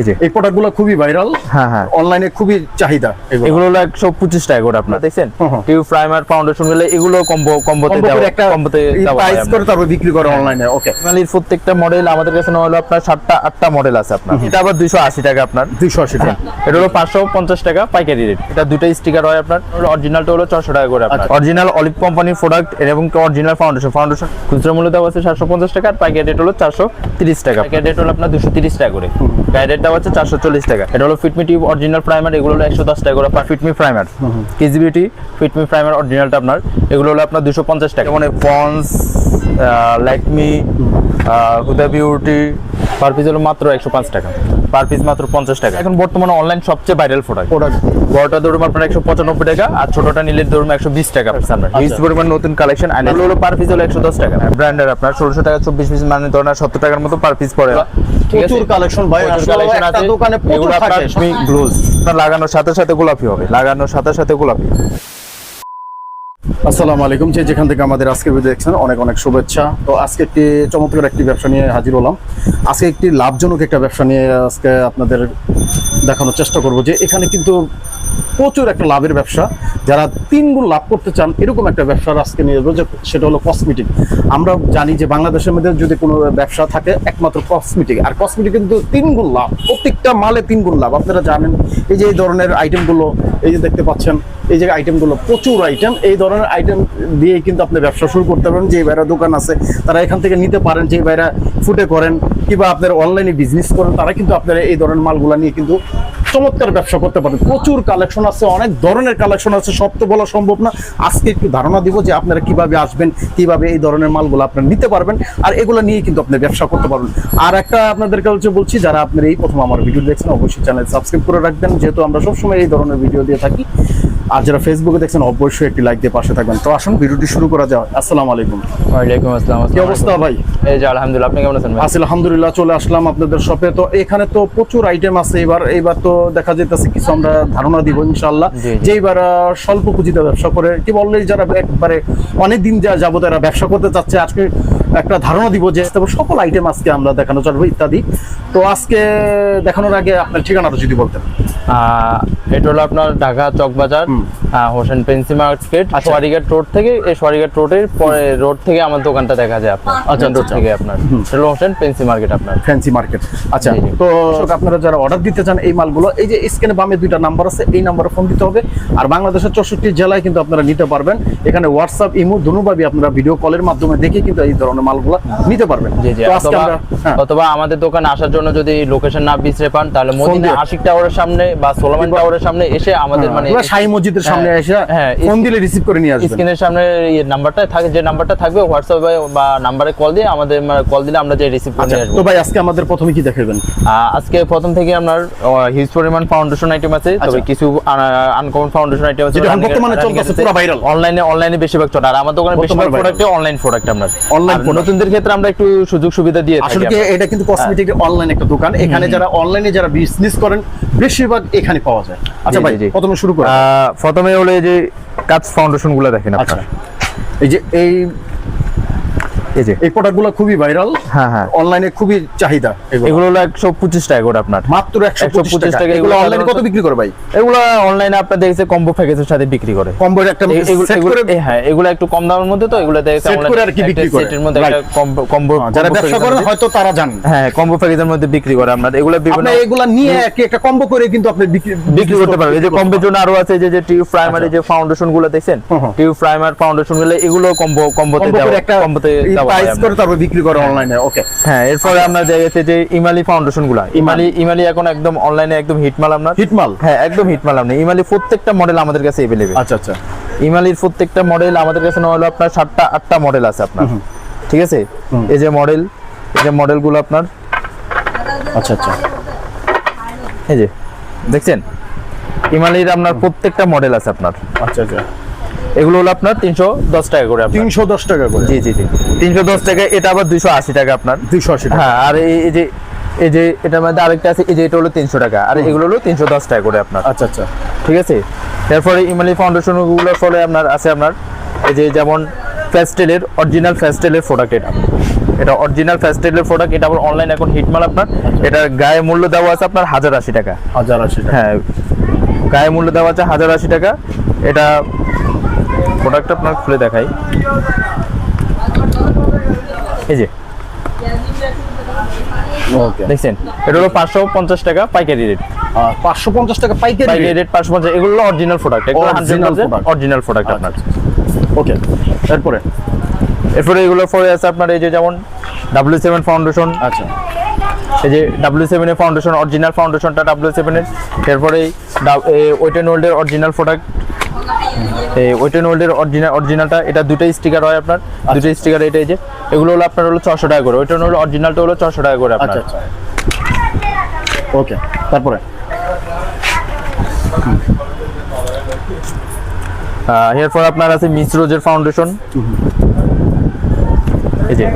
এই যে। এই প্রোডাক্টগুলো খুবই ভাইরাল হ্যাঁ হ্যাঁ। অনলাইনে খুবই চাহিদা এগুলো। হলো একশো পঁচিশ টাকা করে আপনার। দেখছেন। প্রাইমার ফাউন্ডেশনগুলো এগুলো কম্বো কম্বোতে কম্বো দেওয়া করে একটা কম্বোতে প্রাইস করে তারপর বিক্রি করে অনলাইনে ওকে ফ্যামিলির প্রত্যেকটা মডেল আমাদের কাছে হলো আপনার সাতটা আটটা মডেল আছে আপনার। এটা আবার দুইশো আশি টাকা আপনার। দুইশো আশি টাকা। এটা হলো পাঁচশো পঞ্চাশ টাকা পাইকারি রেট এটা দুটো স্টিকার হয় আপনার। অরিজিনালটা হলো ছশো টাকা করে আপনার। অরিজিনাল অলিভ কোম্পানির প্রোডাক্ট এবং অরিজিনাল ফাউন্ডেশন ফাউন্ডেশন খুচরা মূল্য দেওয়া আছে সাতশো পঞ্চাশ টাকা আর পাইকারি রেট হলো চারশো তিরিশ টাকা। পাইকারি রেট হলো আপনার দুশো তিরিশ টাকা করে। গাইড দাম হচ্ছে চারশো চল্লিশ টাকা। এটা হলো ফিটমি টিউব অরিজিনাল প্রাইমার এগুলো হলো একশো দশ টাকা করে ফিটমি প্রাইমার কেজিবিটি ফিটমি প্রাইমার অরিজিনালটা আপনার এগুলো হলো আপনার দুশো পঞ্চাশ টাকা। মানে Pond's Likeme Huda Beauty per piece হলো মাত্র একশো পাঁচ টাকা। পার পিস মাত্র পঞ্চাশ টাকা। এখন বর্তমানে অনলাইন সবচেয়ে ভাইরাল প্রোডাক্ট প্রোডাক্ট বড়টা ধরুন আপনার একশো পঁচানব্বই টাকা আর ছোটটা নিলে ধরুন একশো বিশ টাকা। হিউজ পরিমাণ নতুন কালেকশন আইন হলো পার পিস হলো একশো দশ টাকা। ব্র্যান্ডের আপনার ষোলোশো টাকা চব্বিশ পিস মানে ধরুন সত্তর টাকার মতো পার পিস পড়ে? প্রচুর কালেকশন ভাই আছে। দোকানে প্রচুর থাকে। লাগানোর সাথে সাথে গোলাপি হবে। লাগানোর সাথে সাথে গোলাপি। আসসালামু আলাইকুম। যে যেখান থেকে আমাদের আজকে ভিডিও দেখছেন, অনেক অনেক শুভেচ্ছা। তো আজকে একটি চমৎকার একটি ব্যবসা নিয়ে হাজির হলাম। আজকে একটি লাভজনক একটা ব্যবসা নিয়ে আজকে আপনাদের দেখানোর চেষ্টা করব যে এখানে কিন্তু প্রচুর একটা লাভের ব্যবসা। যারা তিন গুণ লাভ করতে চান, এরকম একটা ব্যবসার আজকে নিয়ে এসেবো যে সেটা হলো কসমেটিক আমরা জানি যে বাংলাদেশের মধ্যে যদি কোনো ব্যবসা থাকে, একমাত্র কসমেটিক আর কসমেটিক কিন্তু তিন গুণ লাভ, প্রত্যেকটা মালে তিন গুণ লাভ। আপনারা জানেন, এই যে এই ধরনের আইটেমগুলো এই যে দেখতে পাচ্ছেন, এই যে আইটেমগুলো প্রচুর আইটেম এই ধরনের আইটেম দিয়ে কিন্তু আপনি ব্যবসা শুরু করতে পারেন। যে ভাইরা দোকান আছে, তারা এখান থেকে নিতে পারেন। যে ভাইরা ফুটে করেন, কিংবা আপনার অনলাইনে বিজনেস করেন, তারা কিন্তু আপনারা এই ধরনের মালগুলো নিয়ে কিন্তু চমৎকার ব্যবসা করতে পারেন প্রচুর কালেকশন আছে, অনেক ধরনের কালেকশন আছে, সব তো বলা সম্ভব না। আজকে একটু ধারণা দিব যে আপনারা কীভাবে আসবেন, কীভাবে এই ধরনের মালগুলো আপনারা নিতে পারবেন, আর এগুলো নিয়ে কিন্তু আপনি ব্যবসা করতে পারবেন। আর একটা আপনাদেরকে হচ্ছে বলছি, যারা আপনারা এই প্রথম আমার ভিডিও দেখছেন, অবশ্যই চ্যানেল সাবস্ক্রাইব করে রাখবেন, যেহেতু আমরা সবসময় এই ধরনের ভিডিও দিয়ে থাকি। আর যারা ফেসবুকে দেখছেন অবশ্যই একটি লাইক দিয়ে পাশে থাকবেন। তো আসুন ভিডিওটি শুরু করা যাক। আসসালামু আলাইকুম। ওয়ালাইকুম আসসালাম কি অবস্থা ভাই? এই যে আলহামদুলিল্লাহ আপনি কেমন আছেন ভাই? আছি আলহামদুলিল্লাহ চলে আসলাম আপনাদের শপে। তো এখানে তো প্রচুর আইটেম আছে। এবার এবার তো দেখা যেতেছে কিছু আমরা ধারণা দিব জি। যে এবার স্বল্প পুঁজিতে ব্যবসা করে কি বললে যারা একবারে অনেক দিন যা যাব তারা ব্যবসা করতে চাচ্ছে আজকে একটা ধারণা দিব যে সকল আইটেম আজকে আমরা দেখানো চলবো ইত্যাদি। তো আজকে দেখানোর আগে আপনার ঠিকানাটা যদি বলতেন। এটা হলো আপনার ঢাকা চকবাজার হোসেন পেন্সি মার্কেট আচ্ছা। সোয়ারিঘাট রোড থেকে এই সোয়ারিঘাট রোডের পরে রোড থেকে আমার দোকানটা দেখা যায় আপনার। আচ্ছা, রোড আচ্ছা। থেকে আপনার। হলো হোসেন পেন্সি মার্কেট আপনার। ফ্যান্সি মার্কেট আচ্ছা। তো দর্শক, আপনারা যারা অর্ডার দিতে চান এই মালগুলো এই যে স্ক্রিনে বামে দুইটা নাম্বার আছে এই নাম্বারে ফোন দিতে হবে। আর বাংলাদেশের চৌষট্টি জেলায় কিন্তু আপনারা নিতে পারবেন। এখানে হোয়াটসঅ্যাপ ইমো দুনুভাবে আপনারা ভিডিও কলের মাধ্যমে দেখে কিন্তু এই ধরনের মালগুলো নিতে পারবেন অথবা হ্যাঁ, অথবা আমাদের দোকানে আসার জন্য যদি লোকেশন না পান তাহলে মদিনা আশিক টাওয়ারের সামনে বা সোলোমান টাওয়ারের সামনে এসে আমাদের মানে মানে শাহী মসজিদের সামনে হ্যাঁ, এসে হ্যাঁ, ফোন দিলে রিসিভ করে নিয়ে আসবেন স্ক্রিনের সামনে নাম্বারটা থাকে যে নাম্বারটা থাকবে হোয়াটসঅ্যাপে বা নাম্বারে কল দিয়ে আমাদের কল দিলে আমরা যে রিসিভ করে আচ্ছা আসব তো ভাই আজকে আমাদের প্রথমে কি দেখাবেন আজকে প্রথম থেকে আপনার হিউজ পরিমাণ ফাউন্ডেশন আইটেম আছে তবে আচ্ছা। কিছু আনকমন ফাউন্ডেশন আইটেম আছে যেটা বর্তমানে চলতেছে, পুরো viral। অনলাইনে অনলাইনে বেশিরভাগ চলে আর আমার দোকানে বেশিরভাগ। প্রোডাক্টে অনলাইন প্রোডাক্ট আর product। নতুনদের ক্ষেত্রে আমরা একটু সুযোগ সুবিধা দিয়ে আসলে এটা কিন্তু কসমেটিক অনলাইন একটা দোকান। এখানে যারা অনলাইনে যারা বিজনেস করেন বেশিরভাগ এখানে পাওয়া যায়। আচ্ছা ভাই। প্রথমে শুরু করি। প্রথমে হলো এই যে কাজ ফাউন্ডেশনগুলো দেখেন আচ্ছা। এই যে এই এই যে। এই প্রোডাক্টগুলো খুবই ভাইরাল হ্যাঁ হ্যাঁ। অনলাইনে খুবই চাহিদা এগুলো। হলো একশো পঁচিশ টাকা করে আপনার। মাত্র একশো 125 পঁচিশ টাকা। এগুলো অনলাইনে কত বিক্রি করে ভাই? এগুলো অনলাইনে আপনার দেখেছে কম্বো প্যাকেজের সাথে বিক্রি করে। কম্বো একটা হ্যাঁ এগুলো একটু কম দামের মধ্যে তো এগুলো দেখেছে। সেটের মধ্যে একটা কম্বো হ্যাঁ, যারা ব্যবসা করেন হয়তো তারা জানেন হ্যাঁ কম্বো প্যাকেজের মধ্যে বিক্রি করে আপনার এগুলো বিভিন্ন আপনি এগুলা নিয়ে একটা কম্বো করে কিন্তু আপনি বিক্রি করতে পারবে এই যে কম্বোর জন্য আরও আছে যে যে টিউব প্রাইমারি যে ফাউন্ডেশনগুলো দেখছেন। টিউব প্রাইমার ফাউন্ডেশনগুলো এগুলো কম্বো কম্বোতে কম্বো দেওয়া কম্বোতে প্রাইস করে তারপর বিক্রি করে অনলাইনে ওকে হ্যাঁ এরপরে আমরা দেখেছি যে ইমালি ফাউন্ডেশনগুলা। ইমালি। ইমালি এখন একদম অনলাইনে একদম হিটমাল আপনার। হিটমাল হ্যাঁ একদম হিটমাল আপনার। ইমালি প্রত্যেকটা মডেল আমাদের কাছে এভেলেবেল আচ্ছা আচ্ছা। ইমালির প্রত্যেকটা মডেল আমাদের কাছে হলো আপনার সাতটা আটটা মডেল আছে আপনার। ঠিক আছে? এই যে মডেল এই যে মডেলগুলো আপনার। আচ্ছা আচ্ছা। এই যে দেখছেন? ইমালির আপনার প্রত্যেকটা মডেল আছে আপনার। আচ্ছা আচ্ছা। এগুলো হলো আপনার তিনশো দশ টাকা করে তিনশো দশ টাকা করে। জি জি জি। তিনশো দশ টাকা এটা আবার দুইশো আশি টাকা আপনার। দুইশো আশি হ্যাঁ আর এই যে এই যে এটার মধ্যে আরেকটা আছে এই যে এটা হলো তিনশো টাকা আর এগুলো হলো তিনশো দশ টাকা করে আপনার। আচ্ছা আচ্ছা। ঠিক আছে? এরপরে ইমালি ফাউন্ডেশনগুলোর ফলে আপনার আছে আপনার এই যে যেমন ফ্যাস্টেলের অরিজিনাল ফ্যাস্টেলের প্রোডাক্ট এটা। এটা অরিজিনাল ফ্যাস্টেলের প্রোডাক্ট এটা আবার অনলাইন এখন হিট মাল আপনার এটার গায়ে মূল্য দেওয়া আছে আপনার হাজার আশি টাকা। হাজার আশি টাকা। হ্যাঁ গায়ে মূল্য দেওয়া আছে হাজার আশি টাকা। এটা প্রোডাক্ট আপনার খুলে দেখাই। এই যে। ওকে দেখছেন? এটা হলো পাঁচশো পঞ্চাশ টাকা পাইকারি রেট পাঁচশো পঞ্চাশ টাকা পাইকারি রেট পাঁচশো পঞ্চাশ এগুলো অরিজিনাল প্রোডাক্ট এগুলো. অরিজিনাল প্রোডাক্ট আপনার। ওকে এরপরে? এরপরে এগুলো পরে আছে আপনার এই যে যেমন ডাব্লিউ সেভেন ফাউন্ডেশন আচ্ছা। এই যে ডাব্লিউ সেভেনের ফাউন্ডেশন অরিজিনাল ফাউন্ডেশনটা ডাব্লিউ সেভেনের এরপরে ওয়েটেন ওল্ডের অরিজিনাল প্রোডাক্ট এই ওয়েটেন ওল্ডের অরিজিনাল অরিজিনালটা এটা দুটোই স্টিকার হয় আপনার। দুটোই স্টিকার এটা এই যে এগুলো হলো আপনার হলো ছশো টাকা করে। ওয়েটেন ওল্ড অরিজিনালটা হলো ছশো টাকা করে আপনার। আচ্ছা আচ্ছা। ওকে তারপরে? এরপর আপনার আছে মিসরোজের ফাউন্ডেশন এই যে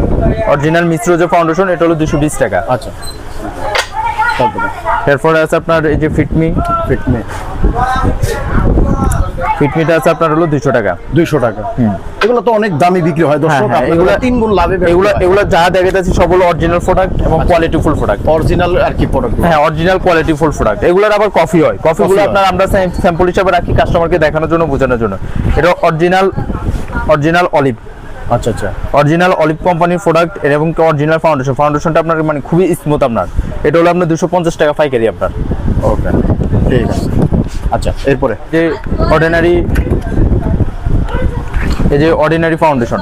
অরিজিনাল মিসরোজের ফাউন্ডেশন এটা হলো দুশো বিশ টাকা। আচ্ছা। এরপরে আছে আপনার এই যে ফিটমি। ফিটমি। ফিটমিটা আছে আপনার হলো দুশো টাকা। দুইশো টাকা। এগুলো তো অনেক দামি বিক্রি হয় দর্শক হ্যাঁ, এগুলো এগুলা- তিন গুণ লাভে এগুলো এগুলো যা দেখাচ্ছি সব হলো অরিজিনাল প্রোডাক্ট এবং কোয়ালিটিফুল প্রোডাক্ট অরিজিনাল আর কি প্রোডাক্ট হ্যাঁ অরিজিনাল কোয়ালিটি ফুল প্রোডাক্ট এগুলোর আবার কফি হয়। কফিগুলো হয়। আপনার আমরা স্যাম্পল হিসাবে রাখি কাস্টমারকে দেখানোর জন্য বোঝানোর জন্য। এটা অরিজিনাল অরিজিনাল অলিভ আচ্ছা আচ্ছা। অরিজিনাল অলিভ কোম্পানির প্রোডাক্ট এবং অরিজিনাল ফাউন্ডেশন ফাউন্ডেশনটা আপনার মানে খুবই স্মুথ আপনার। এটা হলো আপনার দুশো পঞ্চাশ টাকা পাইকারি আপনার। ওকে ঠিক আছে। আচ্ছা। এরপরে? যে অর্ডিনারি এই যে ordinary foundation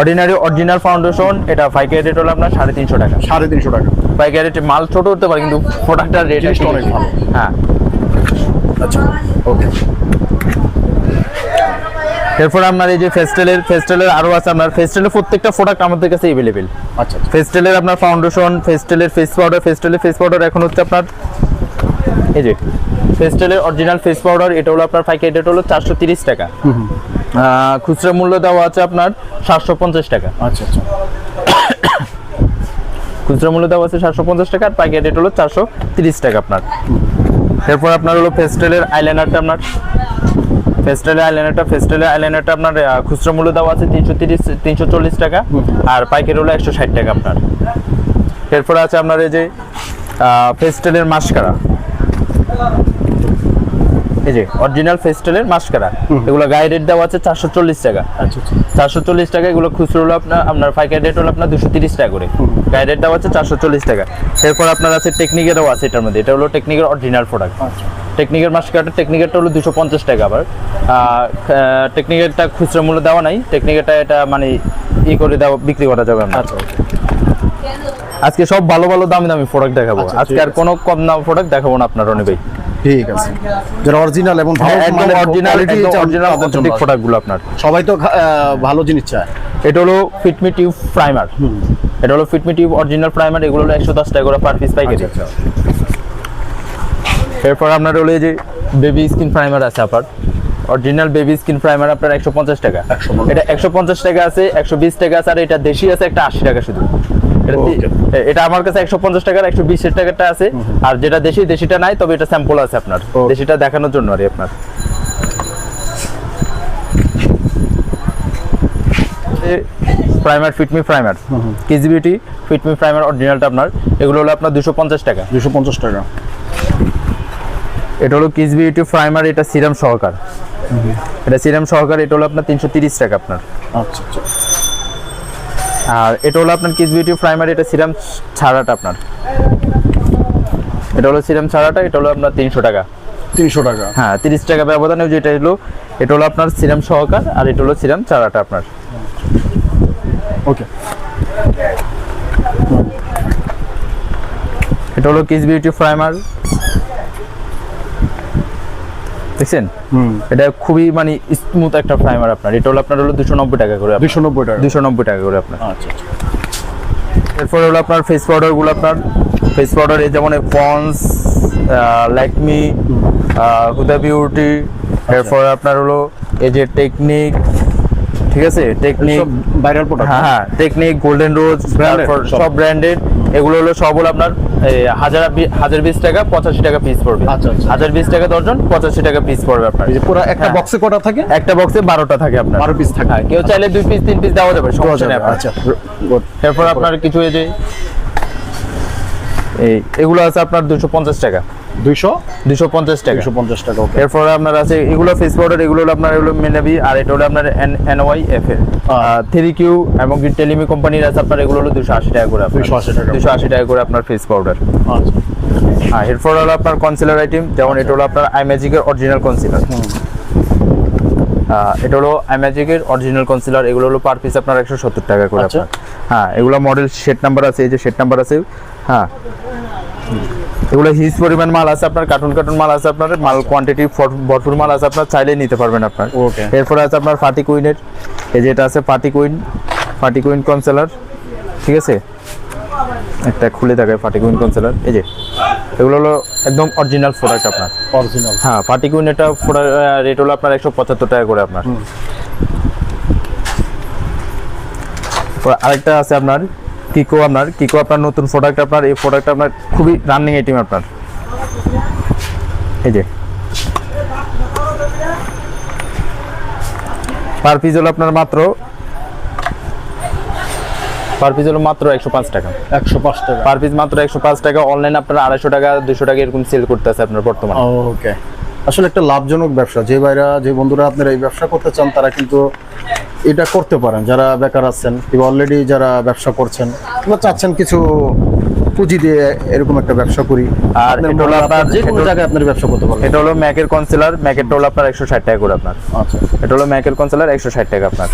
ordinary original foundation এটা পাইকারি রেট হলো আপনার সাড়ে তিনশো টাকা। সাড়ে তিনশো টাকা। পাইকারি রেটে মাল ছোট হতে পারে কিন্তু প্রোডাক্টটার রেট অনেক ভালো। হ্যাঁ। আচ্ছা ওকে এরপর আপনার এই যে ফেস্টেলের ফেস্টেলের আরও আছে আপনার ফেস্টেলের প্রত্যেকটা প্রোডাক্ট আমাদের কাছে এভেলেবেল আচ্ছা আচ্ছা। ফেস্টেলের আপনার ফাউন্ডেশন ফেস্টেলের ফেস পাউডার ফেস্টেলের ফেস পাউডার এখন হচ্ছে আপনার এই যে ফেস্টেলের অরিজিনাল ফেস পাউডার এটা হলো আপনার পাইকারি রেট হলো চারশো তিরিশ টাকা। খুচরা মূল্য দেওয়া আছে আপনার সাতশো পঞ্চাশ টাকা। আচ্ছা আচ্ছা। খুচরা মূল্য দেওয়া আছে সাতশো পঞ্চাশ টাকা আর পাইকারি রেট হলো চারশো তিরিশ টাকা আপনার। এরপর আপনার হলো ফেস্টেলের আইলাইনারটা আপনার ফেস্টেলের আইলাইনারটা ফেস্টেলের আইলাইনারটা আপনার খুচরো মূল্য দেওয়া আছে তিনশো তিরিশ তিনশো চল্লিশ টাকা আর পাইকারি হলো একশো ষাট টাকা আপনার। এরপর আছে আপনার এই যে ফেস্টেলের মাস্কারা। এই যে অরিজিনাল ফেস্টেলের মাস্কারা। এগুলো গায়ে রেট দেওয়া আছে চারশো চল্লিশ টাকা। আচ্ছা আচ্ছা। চারশো চল্লিশ টাকা এগুলো খুচরো হলো আপনার আপনার পাইকারি রেট হলো আপনার দুশো তিরিশ টাকা করে। গায়ে রেট দেওয়া আছে চারশো চল্লিশ টাকা। এরপর আপনার আছে টেকনিকেরও আছে এটার মধ্যে। এটা হলো টেকনিকের অরিজিনাল প্রোডাক্ট আচ্ছা। টেকনিকের মাস্কারটা টেকনিকেরটা হলো দুশো পঞ্চাশ টাকা আবার। টেকনিকেরটা খুচরো মূল্য দেওয়া নাই। টেকনিকেরটা এটা মানে ই করে দেওয়া বিক্রি করা যাবে আচ্ছা। আজকে সব ভালো ভালো দামি দামি প্রোডাক্ট দেখাবো। আচ্ছা, আজকে আর কোনো কম দাম প্রোডাক্ট দেখাবো না আপনার রনি ভাই। ঠিক আছে। যারা অরিজিনাল এবং ভালো অরিজিনাল অথেন্টিক প্রোডাক্টগুলো আপনার। সবাই তো ভালো জিনিস চায়। এটা হলো ফিটমি টিউব প্রাইমার এটা হলো ফিটমি টিউব অরিজিনাল প্রাইমার এগুলো হলো একশো দশ টাকা করে পার পিস পাইকারি এরপর আপনার হলো এই যে বেবি স্কিন প্রাইমার আছে আপনার। অরিজিনাল বেবি স্কিন প্রাইমার আপনার একশো পঞ্চাশ টাকা। এটা একশো পঞ্চাশ টাকা আছে একশো বিশ টাকা আছে আর এটা দেশি আছে একটা আশি টাকা শুধু। এটা আমার কাছে একশো পঞ্চাশ টাকার একশো বিশ টাকাটা আছে। আর যেটা দেশি দেশিটা নাই তবে এটা স্যাম্পল আছে আপনার। দেশিটা দেখানোর জন্য আর আপনার। প্রাইমার ফিটমি প্রাইমার কেজি বিউটি ফিটমি প্রাইমার অরিজিনালটা আপনার। এগুলো হলো আপনার দুশো পঞ্চাশ টাকা। দুশো পঞ্চাশ টাকা। এটা হলো কিস বিউটি প্রাইমার এটা সিরাম সহকার। এটা সিরাম সহকার এটা হলো আপনার তিনশো তিরিশ টাকা আপনার। আচ্ছা আচ্ছা। আর এটা হলো আপনার কিস বিউটি প্রাইমার এটা সিরাম ছাড়াটা আপনার। এটা হলো সিরাম ছাড়াটা এটা হলো আপনার তিনশো টাকা। তিনশো টাকা। হ্যাঁ তিরিশ টাকা ব্যবধানে যেটা হলো এটা হলো আপনার সিরাম সহকার আর এটা হলো সিরাম চারাটা আপনার। ওকে। এটা হলো কিস বিউটি প্রাইমার দেখছেন? এটা খুবই মানে স্মুথ একটা প্রাইমার আপনার। এটা হলো আপনার হলো দুশো নব্বই টাকা করে দুশো নব্বই টাকা। দুশো নব্বই টাকা করে আপনার। আচ্ছা আচ্ছা। এরপর হলো আপনার ফেস পাউডারগুলো আপনার। ফেস পাউডার এই যেমন পন্স ল্যাকমি হুদা বিউটি এরপর আপনার হলো এই যে টেকনিক ঠিক আছে? টেকনিক ভাইরাল প্রোডাক্ট হ্যাঁ হ্যাঁ টেকনিক গোল্ডেন রোজ। সব। ব্র্যান্ডেড এগুলো হলো সব হলো আপনার হাজার হাজার বিশ টাকা পঁচাশি টাকা পিস পড়বে আচ্ছা, আচ্ছা। হাজার বিশ টাকা দর্জন পঁচাশি টাকা পিস পড়বে আপনার পুরো একটা হ্যাঁ। বক্সে কটা থাকে একটা বক্সে বারোটা থাকে আপনার বারো পিস থাকে। হ্যাঁ, কেউ চাইলে দুই পিস তিন পিস দেওয়া যাবে সমস্যা নেই আচ্ছা. এরপর আপনার কিছু এই যে এই এগুলো আছে আপনার দুশো পঞ্চাশ টাকা দুইশো? দুশো পঞ্চাশ টাকা। দুইশো পঞ্চাশ টাকা ওকে এরপর আপনার আছে এগুলো ফেস পাউডার এগুলো হলো আপনার এগুলো মেনাবি আর এটা হলো আপনার এনওয়াই এফ এর। থ্রি কিউ এবং টেলিমি কোম্পানির আছে আপনার এগুলো হলো দুশো আশি টাকা করে 280 টাকা। দুশো আশি টাকা করে আপনার ফেস পাউডার আচ্ছা। হ্যাঁ এরপর হলো আপনার কনসিলার আইটেম যেমন এটা হলো আপনার আইম্যাজিকের অরিজিনাল কনসিলার এটা হলো আইম্যাজিকের অরিজিনাল কনসিলার এগুলো হলো পার পিস আপনার একশো সত্তর টাকা করে আচ্ছা। আপনার। হ্যাঁ এগুলো মডেল সেট নাম্বার আছে এই যে সেট নাম্বার আছে। হ্যাঁ। এগুলো হিউজ পরিমাণ মাল আছে আপনার কার্টুন কার্টুন মাল আছে আপনার মাল কোয়ান্টিটি ভরপুর মাল আছে আপনার চাইলে নিতে পারবেন আপনার। Okay. এরপরে আছে আপনার ফাটি কুইনের এই যে এটা আছে ফাটি কুইন ফাটি কুইন কনসেলার ঠিক আছে? একটা খুলে থাকে ফাটি কুইন কনসেলার এই যে এগুলো হলো একদম অরিজিনাল প্রোডাক্ট আপনার। অরিজিনাল হ্যাঁ ফাটি কুইন এটা রেট হলো আপনার একশো পঁচাত্তর টাকা করে আপনার। আরেকটা আছে আপনার কিকো আপনার কিকো আপনার নতুন প্রোডাক্ট আপনার এই প্রোডাক্ট আপনার খুবই রানিং আইটেম আপনার। এই যে। পার পিস হলো আপনার মাত্র পার পিস হলো মাত্র একশো পাঁচ টাকা। একশো পাঁচ টাকা। পার পিস মাত্র একশো পাঁচ টাকা অনলাইন আপনার আড়াইশো টাকা দুশো টাকা এরকম সেল করতেছে আপনার বর্তমানে। ওকে আসলে একটা লাভজনক ব্যবসা। যে ভাইরা যে বন্ধুরা আপনারা এই ব্যবসা করতে চান তারা কিন্তু এটা করতে পারেন যারা বেকার আছেন কিংবা অলরেডি যারা ব্যবসা করছেন কিংবা চাচ্ছেন কিছু পুঁজি দিয়ে এরকম একটা ব্যবসা করি আর এটা হলো আপনার যে কোনো জায়গায় আপনার ব্যবসা করতে পারবেন। এটা হলো ম্যাকের কনসিলার ম্যাকের হলো আপনার একশো ষাট টাকা করে আপনার। আচ্ছা। এটা হলো ম্যাকের কনসিলার একশো ষাট টাকা আপনার।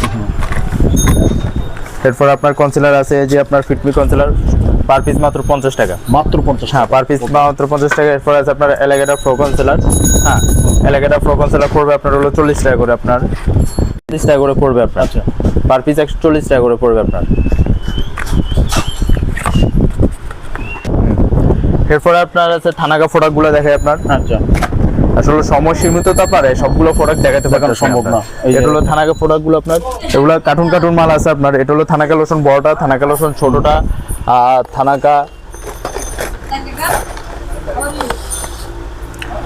এরপর আপনার কনসিলার আছে যে আপনার ফিটমি কনসিলার পার পিস মাত্র পঞ্চাশ টাকা। মাত্র পঞ্চাশ হ্যাঁ পার পিস মাত্র পঞ্চাশ টাকা। এরপর আছে আপনার এলাকাটা ফ্রো কনসিলার হ্যাঁ এলাকাটা ফ্রো কনসিলার পড়বে আপনার হলো চল্লিশ টাকা করে আপনার। চল্লিশ টাকা করে পড়বে আপনার। আচ্ছা। পার পিস একশো চল্লিশ টাকা করে পড়বে আপনার। এরপরে আপনার আছে থানাকা প্রোডাক্টগুলো দেখে আপনার। আচ্ছা। আসলে সময় সীমিত তো পারে সবগুলো প্রোডাক্ট দেখাতে পারতেছি সম্ভব। না। এটা হলো থানাকা প্রোডাক্টগুলো আপনার। এগুলো কার্টুন কার্টুন মাল আছে আপনার। এটা হলো থানাকা লোশন বড়টা থানাকা লোশন ছোটটা আর thanaka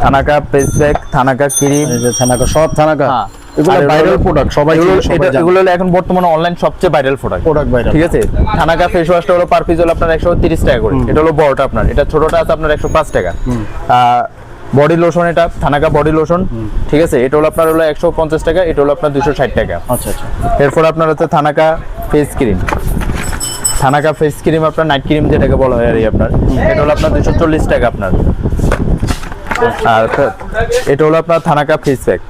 thanaka face pack thanaka cream thanaka সব থানাকা হ্যাঁ। এগুলো ভাইরাল প্রোডাক্ট সবাই এখন বর্তমানে অনলাইন সবচেয়ে ভাইরাল প্রোডাক্ট প্রোডাক্ট ভাইরাল ঠিক আছে? থানাকা ফেস ওয়াশটা হলো পার পিস হলো আপনার একশো তিরিশ টাকা করে। এটা হলো বড়টা আপনার। এটা ছোটটা আছে আপনার একশো পাঁচ টাকা। বডি লোশন এটা থানাকা বডি লোশন ঠিক আছে? এটা হলো আপনার হলো একশো পঞ্চাশ টাকা এটা হলো আপনার দুশো ষাট টাকা। আচ্ছা আচ্ছা। এরপর আপনার হচ্ছে Thanaka face cream Thanaka face cream আপনার নাইট ক্রিম যেটাকে বলা হয় আর আপনার। এটা হলো আপনার দুশো চল্লিশ টাকা আপনার। আর এটা হলো আপনার থানাকা ফেস প্যাক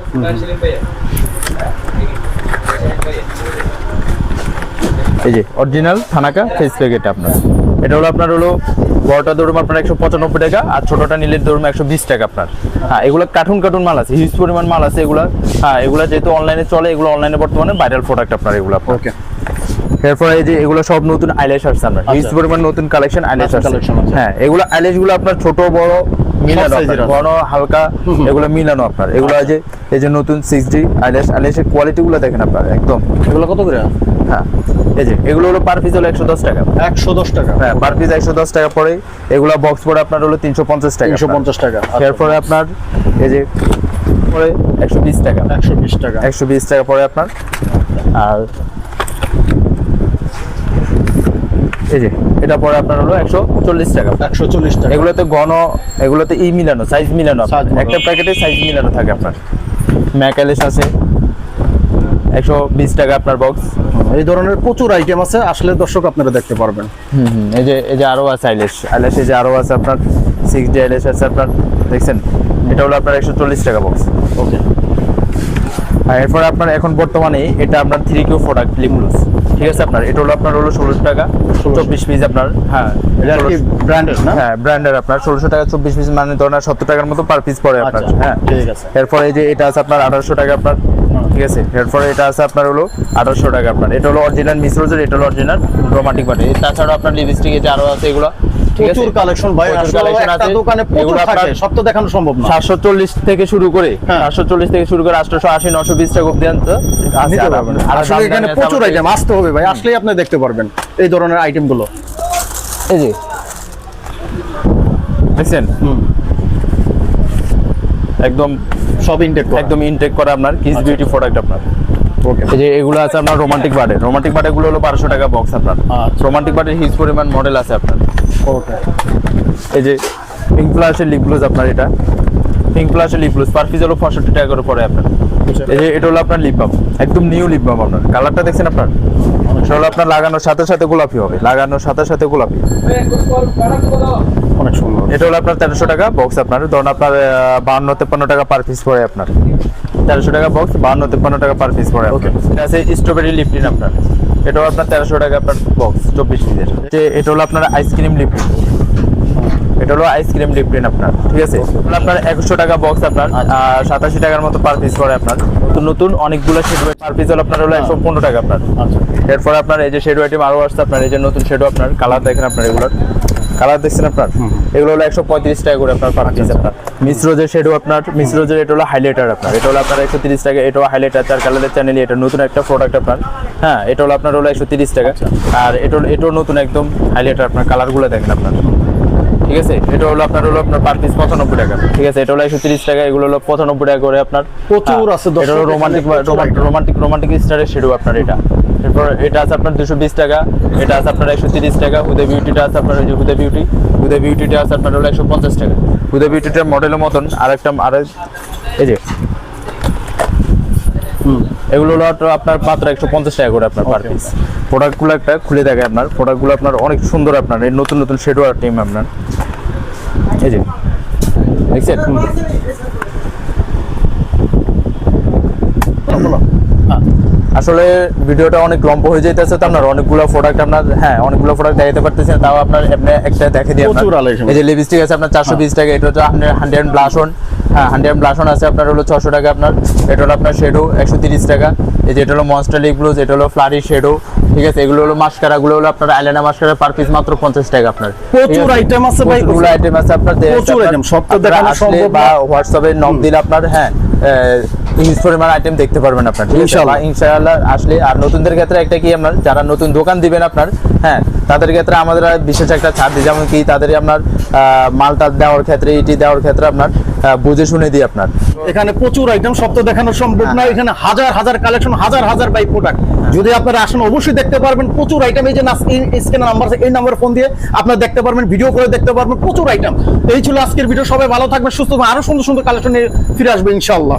এই যে অরিজিনাল থানাকা ফেস প্যাক এটা আপনার। এটা হলো আপনার হলো বড়টা ধরুন আপনার একশো পঁচানব্বই টাকা আর ছোটটা নিলে ধরুন একশো বিশ টাকা আপনার। হ্যাঁ এগুলো কার্টুন কার্টুন মাল আছে হিউজ পরিমাণ মাল আছে এগুলো। হ্যাঁ এগুলো যেহেতু অনলাইনে চলে এগুলো অনলাইনে বর্তমানে ভাইরাল প্রোডাক্ট আপনার এগুলো ওকে এরপরে এই যে এগুলো সব নতুন আইল্যাশ আসছে আপনার হিউজ পরিমাণ নতুন কালেকশন আইল্যাশ আসছে। হ্যাঁ এগুলো আইল্যাশগুলো আপনার ছোট বড় মিলানো হালকা এগুলো মিলানো আপনার। এগুলো যে এই যে নতুন সিক্স ডি আইল্যাশ আইল্যাশের কোয়ালিটি গুলো দেখেন আপনার একদম। এগুলো কত করে? হ্যাঁ এই যে এগুলো হলো পার পিস হলো একশো দশ টাকা। একশো দশ টাকা। হ্যাঁ পার পিস একশো দশ টাকা পরে এগুলো বক্স পরে আপনার হলো তিনশো পঞ্চাশ টাকা তিনশো পঞ্চাশ টাকা এরপরে আপনার এই যে পরে একশো বিশ টাকা। একশো বিশ টাকা। একশো বিশ টাকা পরে আপনার আর এই যে এটা পরে আপনার হলো একশো চল্লিশ টাকা। একশো চল্লিশ টাকা। এগুলোতে ঘন এগুলোতে ই মিলানো সাইজ মিলানো। একটা প্যাকেটে সাইজ মিলানো থাকে আপনার। ম্যাকালিস আছে। একশো বিশ টাকা আপনার বক্স এই ধরনের প্রচুর আইটেম আছে আসলে দর্শক আপনারা দেখতে পারবেন। হুম হুম এই যে এই যে আরও আছে আইলেশ আইলেশ এই যে আরও আছে আপনার। সিক্স ডি আইলেশ আছে আপনার। দেখছেন? এটা হলো আপনার একশো চল্লিশ টাকা বক্স ওকে আর এরপরে আপনার এখন বর্তমানে এটা আপনার থ্রি কিউ প্রোডাক্ট লিমুলুস ঠিক আছে আপনার এটা হলো আপনার হলো ষোলোশো টাকা চব্বিশ পিস আপনার হ্যাঁ এটা কি ব্র্যান্ডেড না? হ্যাঁ ব্র্যান্ডের আপনার ষোলোশো টাকা চব্বিশ পিস মানে ধরেন সত্তর টাকার মতো পার পিস পড়ে আপনার। আচ্ছা, হ্যাঁ ঠিক আছে। এরপরে এই যে এটা আছে আপনার আঠারোশো টাকা আপনার ঠিক আছে এরপরে এটা আছে আপনার হলো আঠারোশো টাকা আপনার। এটা হলো অরিজিনাল মিশ্রজের এটা হলো অরিজিনাল রোমান্টিক বাটে তাছাড়াও আপনার লিপস্টিক এটা যে আরও আছে এগুলো প্রচুর কালেকশন ভাই একটা। দোকানে প্রচুর থাকে সব তো দেখানো সম্ভব না। সাতশো চল্লিশ থেকে শুরু করে হ্যাঁ। সাতশো চল্লিশ থেকে শুরু করে আটশোশো আশি নশো বিশ টাকা আনতে আর আসলে এখানে প্রচুর আইটেম আসতে হবে ভাই। আসলেই আপনি দেখতে পারবেন এই ধরনের এই যে। দেখছেন? একদম সব ইনটেক একদম ইনটেক করা আপনার কিস বিউটি প্রোডাক্ট আপনার। এই যে এগুলো আছে আপনার রোমান্টিক বার্ডের রোমান্টিক বার্ডেরগুলো হলো বারোশো টাকা বক্স আপনার। রোমান্টিক বার্ডের হিউজ পরিমাণ মডেল আছে আপনার। ওকে এই যে পিঙ্ক প্লাসের লিপ গ্লোজ আপনার এটা। পিঙ্ক প্লাসের লিপ গ্লোজ পার পিস হলো পঁয়ষট্টি টাকা করে পড়ে আপনার। এই যে এটা হলো আপনার লিপ বাম একদম নিউ লিপ বাম আপনার। কালারটা দেখছেন আপনার? এটা হলো আপনার লাগানোর সাথে সাথে গোলাপি হবে লাগানোর সাথে সাথে গোলাপি। অনেক সুন্দর। এটা হলো আপনার তেরোশো টাকা বক্স আপনার ধরুন আপনার বাহান্ন তেপ্পান্ন টাকা পার পিস পড়ে আপনার। তেরোশো টাকা বক্স বাহান্ন তেপ্পান্ন টাকা পার পিস পড়ে ওকে এটা আছে স্ট্রবেরি লিপটিন আপনার। এটাও আপনার তেরোশো টাকা আপনার বক্স চব্বিশ পিসের এটা হলো আপনার আইসক্রিম লিপটিন এটা হলো আইসক্রিম লিপটিন আপনার ঠিক আছে? আপনার একশো টাকা বক্স আপনার আর সাতাশি টাকার মতো পার পিস পড়ে আপনার। নতুন নতুন অনেকগুলো শেড পার পিস হলো আপনার হলো একশো পনেরো টাকা আপনার। আচ্ছা। এরপর আপনার এই যে শেডো আইটেম আরও আসছে আপনার এই যে নতুন শেডো আপনার কালার দেখেন আপনার এগুলোর। কালার দেখছেন আপনার? এগুলো হলো একশো পঁয়ত্রিশ টাকা করে আপনার পার পিস আপনার। মিশ্র যে শেডো আপনার মিশ্র যে এটা হলো হাইলাইটার আপনার। এটা হলো আপনার একশো তিরিশ টাকা এটাও হাইলাইটার চার কালারের চ্যানেল এটা নতুন একটা প্রোডাক্ট আপনার। হ্যাঁ এটা হলো আপনার হলো একশো তিরিশ টাকা। আর এটা এটাও নতুন একদম হাইলাইটার আপনার কালারগুলো দেখেন আপনার। ঠিক আছে? এটা হলো আপনার হলো আপনার পার পিস পঁচানব্বই টাকা। ঠিক আছে? এটা হলো একশো তিরিশ টাকা এগুলো হলো পঁচানব্বই টাকা করে আপনার। প্রচুর হ্যাঁ, আছে, এটা হলো রোমান্টিক। রোমান্টিক রোমান্টিক স্টারের শেডো আপনার এটা। এরপর এটা আছে আপনার দুশো বিশ টাকা এটা আছে আপনার একশো তিরিশ টাকা হুদে বিউটিটা আছে আপনার ওই যে হুদে বিউটি হুদে বিউটিটা আছে আপনার হলো একশো পঞ্চাশ টাকা। হুদে বিউটিটার মডেলের মতন আর একটা আরেক এই যে। এগুলো হলো তো আপনার মাত্র একশো পঞ্চাশ টাকা করে আপনার পার পিস প্রোডাক্টগুলো একটা খুলে দেখে আপনার। প্রোডাক্টগুলো আপনার অনেক সুন্দর আপনার এই নতুন নতুন শেডো আর টিম আপনার। এই যে। দেখছেন? আসলে ভিডিওটা অনেক লম্বা হয়ে যাইতেছে তো আপনার অনেকগুলো প্রোডাক্ট আপনার হ্যাঁ অনেকগুলো প্রোডাক্ট দেখাতে পারতেছেন তাও আপনার এমনি একটা দেখে আপনার। প্রচুর আলো এই যে লিপস্টিক আছে আপনার চারশো বিশ টাকা এটা হচ্ছে হান্ড্রেড ব্লাশন হ্যাঁ হান্ড্রেড ব্লাশন আছে আপনার হলো ছশো টাকা আপনার এটা হলো আপনার শেডো একশো তিরিশ টাকা এই যে এটা হলো মনস্টার লিপ গ্লোজ এটা হলো ফ্লারি শেডো ঠিক আছে এগুলো হলো মাস্কারা গুলো হলো আপনার আইলাইনা মাস্কারা পার পিস মাত্র পঞ্চাশ টাকা আপনার প্রচুর item আছে ভাই। প্রচুর আইটেম আছে আপনার প্রচুর আপনার- item, সব তো দেখানো সম্ভব বা। হোয়াটসঅ্যাপে নক দিলে আপনার হ্যাঁ পরিমাণ আইটেম দেখতে পারবেন আপনার ইনশাআল্লাহ। ইনশাআল্লাহ আসলে আর নতুনদের ক্ষেত্রে একটা কি আপনার যারা নতুন দোকান দিবেন আপনার হ্যাঁ তাদের ক্ষেত্রে আমাদের বিশেষ একটা ছাড় দিই। যেমন কি তাদের আপনার মালটা দেওয়ার ক্ষেত্রে দেওয়ার ক্ষেত্রে আপনার বুঝে শুনে দিই আপনার। এখানে প্রচুর আইটেম সব তো দেখানো সম্ভব না। এখানে হাজার হাজার কালেকশন হাজার হাজার বাই প্রোডাক্ট যদি আপনারা আসেন অবশ্যই দেখতে পারবেন প্রচুর আইটেম এই যে স্ক্যানের নাম্বার আছে এই নাম্বার ফোন দিয়ে আপনারা দেখতে পারবেন ভিডিও করে দেখতে পারবেন প্রচুর আইটেম এই ছিল আজকের ভিডিও সবাই ভালো থাকবেন সুস্থ আরও সুন্দর সুন্দর কালেকশন নিয়ে ফিরে আসবে ইনশাআল্লাহ।